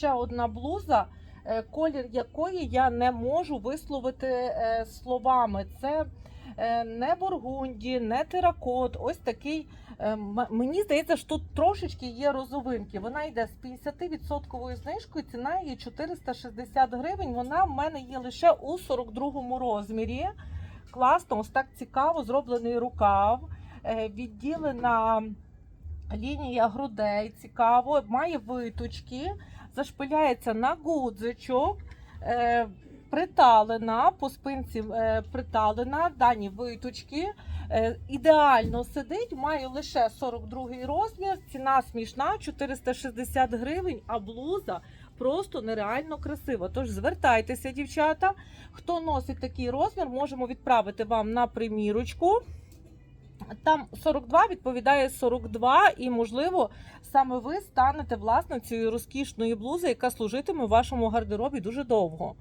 ще одна блуза, е, колір якої я не можу висловити е, словами. Це е, не бургунді, не теракот. Ось такий. Мені здається, що тут трошечки є розовинки. Вона йде з 50% знижкою, ціна її 460 гривень. Вона в мене є лише у 42 розмірі. Класно, ось так цікаво зроблений рукав, відділена лінія грудей, цікаво, має виточки, зашпиляється на гудзичок, е, приталена, по спинці е, приталена, дані виточки. Е, Ідеально сидить, має лише 42 розмір, ціна смішна 460 гривень, а блуза просто нереально красива. Тож звертайтеся, дівчата. Хто носить такий розмір, можемо відправити вам на примірочку. Там 42 відповідає 42, і, можливо, саме ви станете власницею розкішної блузи, яка служитиме в вашому гардеробі дуже довго.